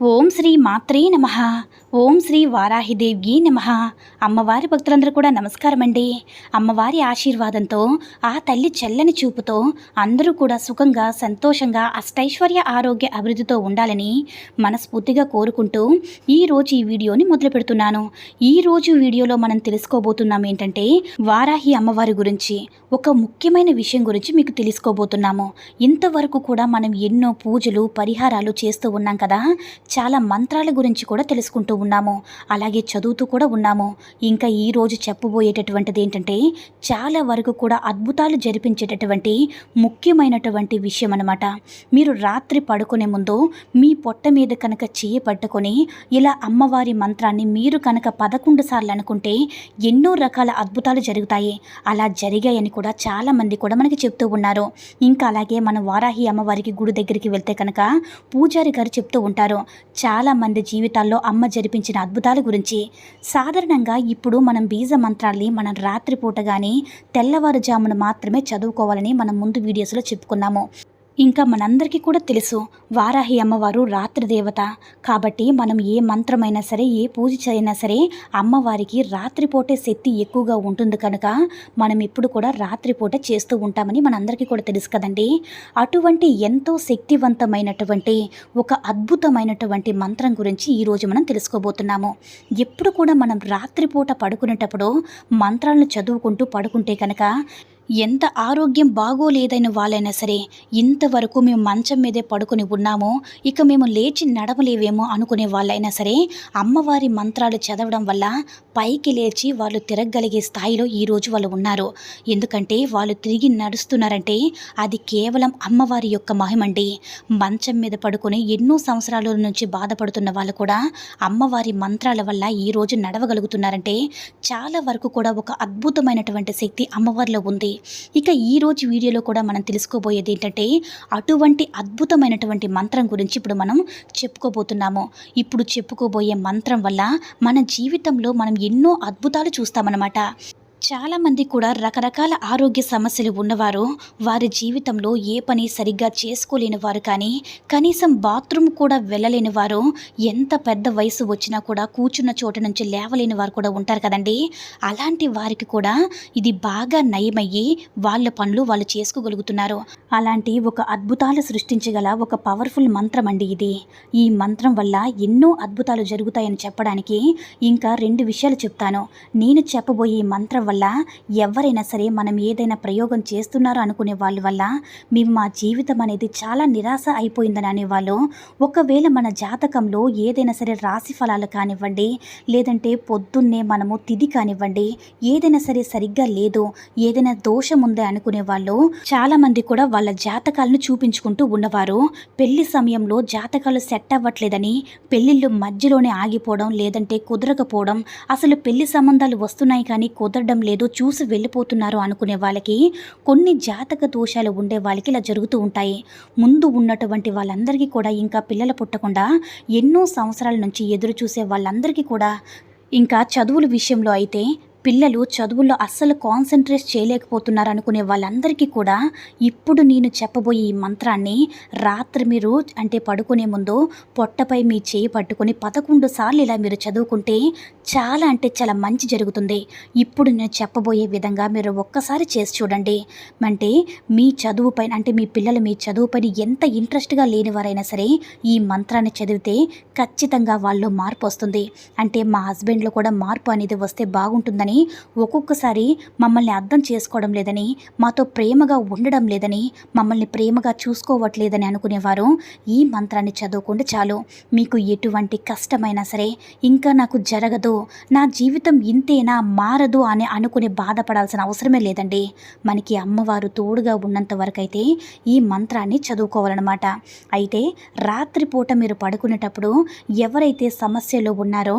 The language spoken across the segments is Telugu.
ఓం శ్రీ మాత్రే నమ. ఓం శ్రీ వారాహిదేవ్యే నమ. అమ్మవారి భక్తులందరూ కూడా నమస్కారం అండి అమ్మవారి ఆశీర్వాదంతో ఆ తల్లి చల్లని చూపుతో అందరూ కూడా సుఖంగా సంతోషంగా అష్టైశ్వర్య ఆరోగ్య అభివృద్ధితో ఉండాలని మనస్ఫూర్తిగా కోరుకుంటూ ఈరోజు ఈ వీడియోని మొదలు పెడుతున్నాను. ఈరోజు వీడియోలో మనం తెలుసుకోబోతున్నాం ఏంటంటే వారాహి అమ్మవారి గురించి. ఒక ముఖ్యమైన విషయం గురించి మీకు తెలుసుకోబోతున్నాము. ఇంతవరకు కూడా మనం ఎన్నో పూజలు పరిహారాలు చేస్తూ ఉన్నాం కదా. చాలా మంత్రాల గురించి కూడా తెలుసుకుంటూ ఉన్నాము. అలాగే చదువుతూ కూడా ఉన్నాము. ఇంకా ఈరోజు చెప్పబోయేటటువంటిది ఏంటంటే చాలా వరకు కూడా అద్భుతాలు జరిపించేటటువంటి ముఖ్యమైనటువంటి విషయం అనమాట మీరు రాత్రి పడుకునే ముందు మీ పొట్ట మీద కనుక చేయి పట్టుకొని ఇలా అమ్మవారి మంత్రాన్ని మీరు కనుక పదకొండు సార్లు అనుకుంటే ఎన్నో రకాల అద్భుతాలు జరుగుతాయి. అలా జరిగాయని కూడా చాలామంది కూడా మనకి చెప్తూ ఉన్నారు. ఇంకా అలాగే మన వారాహి అమ్మవారికి గుడి దగ్గరికి వెళ్తే కనుక పూజారి గారు చెప్తూ ఉంటారు. చాలా మంది జీవితాల్లో అమ్మ జరిపించిన అద్భుతాల గురించి. సాధారణంగా ఇప్పుడు మనం బీజ మంత్రాల్ని మనం రాత్రిపూట కానీ తెల్లవారుజామున మాత్రమే చదువుకోవాలని మనం ముందు వీడియోస్లో చెప్పుకున్నాము. ఇంకా మనందరికీ కూడా తెలుసు వారాహి అమ్మవారు రాత్రి దేవత కాబట్టి మనం ఏ మంత్రమైనా సరే ఏ పూజ అయినా సరే అమ్మవారికి రాత్రిపూటే శక్తి ఎక్కువగా ఉంటుంది కనుక మనం ఇప్పుడు కూడా రాత్రిపూట చేస్తూ ఉంటామని మనందరికీ కూడా తెలుసు కదండి. అటువంటి ఎంతో శక్తివంతమైనటువంటి ఒక అద్భుతమైనటువంటి మంత్రం గురించి ఈరోజు మనం తెలుసుకోబోతున్నాము. ఎప్పుడు కూడా మనం రాత్రిపూట పడుకునేటప్పుడు మంత్రాలను చదువుకుంటూ పడుకుంటే కనుక ఎంత ఆరోగ్యం బాగోలేదైన వాళ్ళైనా సరే ఇంతవరకు మేము మంచం మీదే పడుకొని ఉన్నామో ఇక మేము లేచి నడవలేవేమో అనుకునే వాళ్ళైనా సరే అమ్మవారి మంత్రాలు చదవడం వల్ల పైకి లేచి వాళ్ళు తిరగగలిగే స్థాయిలో ఈరోజు వాళ్ళు ఉన్నారు. ఎందుకంటే వాళ్ళు తిరిగి నడుస్తున్నారంటే అది కేవలం అమ్మవారి యొక్క మహిమండి. మంచం మీద పడుకుని ఎన్నో సంవత్సరాల నుంచి బాధపడుతున్న వాళ్ళు కూడా అమ్మవారి మంత్రాల వల్ల ఈరోజు నడవగలుగుతున్నారంటే చాలా వరకు కూడా ఒక అద్భుతమైనటువంటి శక్తి అమ్మవారిలో ఉంది. ఇక ఈరోజు వీడియోలో కూడా మనం తెలుసుకోబోయేది ఏంటంటే అటువంటి అద్భుతమైనటువంటి మంత్రం గురించి ఇప్పుడు మనం చెప్పుకోబోతున్నాము. ఇప్పుడు చెప్పుకోబోయే మంత్రం వల్ల మన జీవితంలో మనం ఎన్నో అద్భుతాలు చూస్తామన్నమాట. చాలామంది కూడా రకరకాల ఆరోగ్య సమస్యలు ఉన్నవారు వారి జీవితంలో ఏ పని సరిగ్గా చేసుకోలేని వారు కానీ కనీసం బాత్రూమ్ కూడా వెళ్ళలేని వారు ఎంత పెద్ద వయసు వచ్చినా కూడా కూర్చున్న చోట నుంచి లేవలేని వారు కూడా ఉంటారు కదండి. అలాంటి వారికి కూడా ఇది బాగా నయమయ్యి వాళ్ళ పనులు వాళ్ళు చేసుకోగలుగుతున్నారు. అలాంటి ఒక అద్భుతాలు సృష్టించగల ఒక పవర్ఫుల్ మంత్రం అండి ఇది. ఈ మంత్రం వల్ల ఎన్నో అద్భుతాలు జరుగుతాయని చెప్పడానికి ఇంకా రెండు విషయాలు చెప్తాను. నేను చెప్పబోయే ఈ మంత్రం వల్ల ఎవరైనా సరే మనం ఏదైనా ప్రయోగం చేస్తున్నారు అనుకునే వాళ్ళ వల్ల మేము మా జీవితం అనేది చాలా నిరాశ అయిపోయిందని అనేవాళ్ళు. ఒకవేళ మన జాతకంలో ఏదైనా సరే రాశి ఫలాలు కానివ్వండి లేదంటే పొద్దున్నే మనము తిది కానివ్వండి ఏదైనా సరే సరిగ్గా లేదు ఏదైనా దోషం ఉంది అనుకునే వాళ్ళు చాలామంది కూడా వాళ్ళ జాతకాలను చూపించుకుంటూ ఉన్నవారు. పెళ్ళి సమయంలో జాతకాలు సెట్ అవ్వట్లేదని పెళ్ళిళ్ళు మధ్యలోనే ఆగిపోవడం లేదంటే కుదరకపోవడం అసలు పెళ్ళి సంబంధాలు వస్తున్నాయి కానీ కుదరడం లేదు చూసి వెళ్ళిపోతున్నారు అనుకునే వాళ్ళకి కొన్ని జాతక దోషాలు ఉండే వాళ్ళకి ఇలా జరుగుతూ ఉంటాయి. ముందు ఉన్నటువంటి వాళ్ళందరికీ కూడా ఇంకా పిల్లలు పుట్టకుండా ఎన్నో సంవత్సరాల నుంచి ఎదురు చూసే వాళ్ళందరికీ కూడా ఇంకా చదువుల విషయంలో అయితే పిల్లలు చదువుల్లో అస్సలు కాన్సన్ట్రేట్ చేయలేకపోతున్నారు అనుకునే వాళ్ళందరికీ కూడా ఇప్పుడు నేను చెప్పబోయే ఈ మంత్రాన్ని రాత్రి మీరు అంటే పడుకునే ముందు పొట్టపై మీ చేయి పట్టుకొని పదకొండు సార్లు ఇలా మీరు చదువుకుంటే చాలా అంటే చాలా మంచి జరుగుతుంది. ఇప్పుడు నేను చెప్పబోయే విధంగా మీరు ఒక్కసారి చేసి చూడండి. అంటే మీ చదువు పైన అంటే మీ పిల్లలు మీ చదువు పైన ఎంత ఇంట్రెస్ట్గా లేనివారైనా సరే ఈ మంత్రాన్ని చదివితే ఖచ్చితంగా వాళ్ళు మార్పు వస్తుంది. అంటే మా హస్బెండ్లో కూడా మార్పు అనేది వస్తే బాగుంటుందని కానీ ఒక్కొక్కసారి మమ్మల్ని అర్థం చేసుకోవడం లేదని మాతో ప్రేమగా ఉండడం లేదని మమ్మల్ని ప్రేమగా చూసుకోవట్లేదని అనుకునేవారు. ఈ మంత్రాన్ని చదువుకుంటే చాలు. మీకు ఎటువంటి కష్టమైనా సరే ఇంకా నాకు జరగదు. నా జీవితం ఇంతేనా మారదు అని అనుకుని బాధపడాల్సిన అవసరమే లేదండి. మనకి అమ్మవారు తోడుగా ఉన్నంత వరకైతే అయితే ఈ మంత్రాన్ని చదువుకోవాలన్నమాట. అయితే రాత్రిపూట మీరు పడుకునేటప్పుడు ఎవరైతే సమస్యలో ఉన్నారో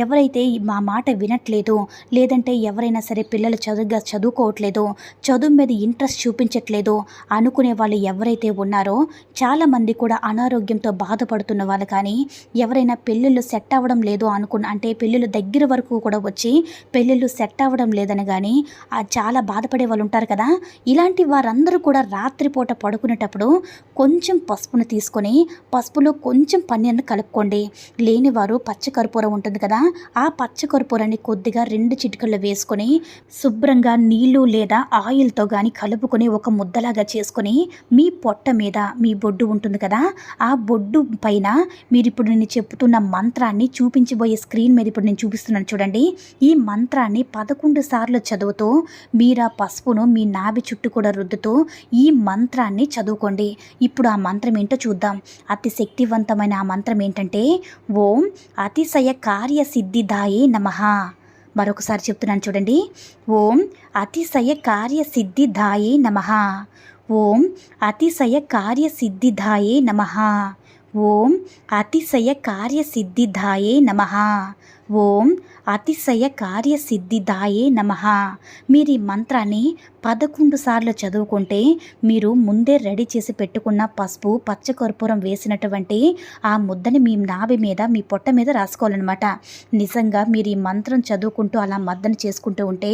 ఎవరైతే మా మాట వినట్లేదు లేదంటే ఎవరైనా సరే పిల్లలు చదువుగా చదువుకోవట్లేదు చదువు మీద ఇంట్రెస్ట్ చూపించట్లేదు అనుకునే వాళ్ళు ఎవరైతే ఉన్నారో చాలామంది కూడా అనారోగ్యంతో బాధపడుతున్న వాళ్ళు కానీ ఎవరైనా పెళ్ళిళ్ళు సెట్ అవ్వడం లేదు అనుకున్న అంటే పెళ్ళిళ్ళు దగ్గర వరకు కూడా వచ్చి పెళ్ళిళ్ళు సెట్ అవ్వడం లేదని కానీ చాలా బాధపడే వాళ్ళు ఉంటారు కదా. ఇలాంటి వారందరూ కూడా రాత్రిపూట పడుకునేటప్పుడు కొంచెం పసుపును తీసుకొని పసుపులో కొంచెం పన్నీరును కలుపుకోండి. లేనివారు పచ్చకర్పూరం పచ్చ కర్పూరం ఉంటుంది కదా ఆ పచ్చ కర్పూరాన్ని కొద్దిగా రెండు చిటికల్లో వేసుకొని శుభ్రంగా నీళ్ళు లేదా ఆయిల్తో కానీ కలుపుకొని ఒక ముద్దలాగా చేసుకొని మీ పొట్ట మీద మీ బొడ్డు ఉంటుంది కదా ఆ బొడ్డు పైన మీరు ఇప్పుడు నేను చెప్తున్న మంత్రాన్ని చూపించబోయే స్క్రీన్ మీద ఇప్పుడు నేను చూపిస్తున్నాను చూడండి. ఈ మంత్రాన్ని పదకొండు సార్లు చదువుతూ మీరు ఆ పసుపును మీ నాభి చుట్టూ కూడా రుద్దుతూ ఈ మంత్రాన్ని చదువుకోండి. ఇప్పుడు ఆ మంత్రం ఏంటో చూద్దాం. అతి శక్తివంతమైన ఆ మంత్రం ఏంటంటే ఓం అతిశయ కార్యసిద్ధిదాయే నమః. మరొకసారి చెప్తున్నాను చూడండి. ఓం అతిశయ కార్యసిద్ధిదాయే నమః. ఓం అతిశయ కార్యసిద్ధిదాయే నమః. ఓం అతిశయ కార్యసిద్ధిదాయే నమః. ఓం అతిశయ కార్యసిద్ధిదాయే నమ. మీరు ఈ మంత్రాన్ని పదకొండు సార్లు చదువుకుంటే మీరు ముందే రెడీ చేసి పెట్టుకున్న పసుపు పచ్చకర్పూరం వేసినటువంటి ఆ ముద్దని మీ నాభి మీద మీ పొట్ట మీద రాసుకోవాలన్నమాట. నిజంగా మీరు ఈ మంత్రం చదువుకుంటూ అలా మద్దన చేసుకుంటూ ఉంటే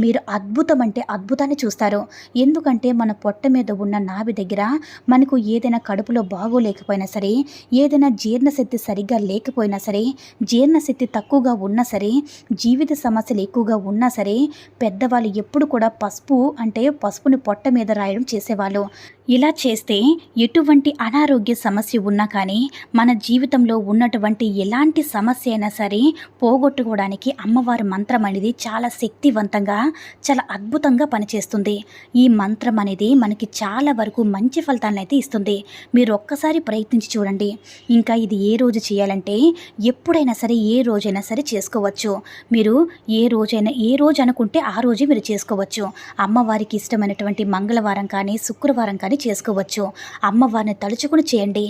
మీరు అద్భుతం అంటే అద్భుతాన్ని చూస్తారు. ఎందుకంటే మన పొట్ట మీద ఉన్న నాభి దగ్గర మనకు ఏదైనా కడుపులో బాగోలేకపోయినా సరే ఏదైనా జీర్ణశక్తి సరిగ్గా లేకపోయినా సరే జీర్ణశక్తి ఎక్కువగా ఉన్నా సరే జీవిత సమస్యలు ఎక్కువగా ఉన్నా సరే పెద్దవాళ్ళు ఎప్పుడు కూడా పసుపు అంటే పసుపుని పొట్ట మీద రాయడం చేసేవాళ్ళు. ఇలా చేస్తే ఎటువంటి అనారోగ్య సమస్య ఉన్నా కానీ మన జీవితంలో ఉన్నటువంటి ఎలాంటి సమస్య అయినా సరే పోగొట్టుకోవడానికి అమ్మవారి మంత్రం అనేది చాలా శక్తివంతంగా చాలా అద్భుతంగా పనిచేస్తుంది. ఈ మంత్రం అనేది మనకి చాలా వరకు మంచి ఫలితాలను అయితే ఇస్తుంది. మీరు ఒక్కసారి ప్రయత్నించి చూడండి. ఇంకా ఇది ఏ రోజు చేయాలంటే ఎప్పుడైనా సరే ఏ రోజైనా సరే చేసుకోవచ్చు. మీరు ఏ రోజైనా ఏ రోజు అనుకుంటే ఆ రోజే మీరు చేసుకోవచ్చు. అమ్మవారికి ఇష్టమైనటువంటి మంగళవారం కానీ శుక్రవారం కానీ చేసుకోవచ్చు. అమ్మవారిని తలుచుకుని చేయండి.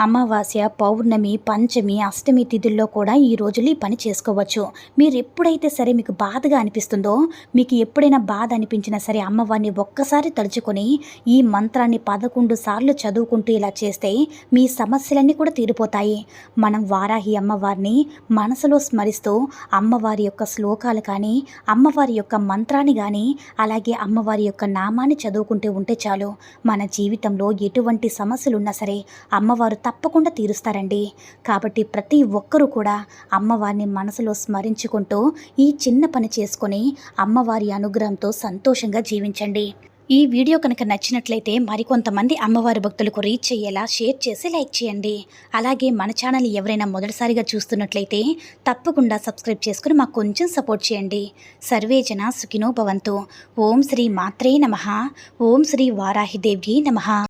అమావాస్య పౌర్ణమి పంచమి అష్టమి తిథుల్లో కూడా ఈ రోజులు ఈ పని చేసుకోవచ్చు. మీరు ఎప్పుడైతే సరే మీకు బాధగా అనిపిస్తుందో మీకు ఎప్పుడైనా బాధ అనిపించినా సరే అమ్మవారిని ఒక్కసారి తలుచుకొని ఈ మంత్రాన్ని పదకొండు సార్లు చదువుకుంటూ ఇలా చేస్తే మీ సమస్యలన్నీ కూడా తీరిపోతాయి. మనం వారాహి అమ్మవారిని మనసులో స్మరిస్తూ అమ్మవారి యొక్క శ్లోకాలు కానీ అమ్మవారి యొక్క మంత్రాన్ని కానీ అలాగే అమ్మవారి యొక్క నామాన్ని చదువుకుంటూ ఉంటే చాలు. మన జీవితంలో ఎటువంటి సమస్యలు ఉన్నా సరే అమ్మవారు తప్పకుండా తీరుస్తారండి. కాబట్టి ప్రతి ఒక్కరూ కూడా అమ్మవారిని మనసులో స్మరించుకుంటూ ఈ చిన్న పని చేసుకొని అమ్మవారి అనుగ్రహంతో సంతోషంగా జీవించండి. ఈ వీడియో కనుక నచ్చినట్లయితే మరికొంతమంది అమ్మవారి భక్తులకు రీచ్ అయ్యేలా షేర్ చేసి లైక్ చేయండి. అలాగే మన ఛానల్ ఎవరైనా మొదటిసారిగా చూస్తున్నట్లయితే తప్పకుండా సబ్స్క్రైబ్ చేసుకుని మాకు కొంచెం సపోర్ట్ చేయండి. సర్వేజన సుఖినో భవంతు. ఓం శ్రీ మాత్రే నమ. ఓం శ్రీ వారాహిదేవ్యై నమ.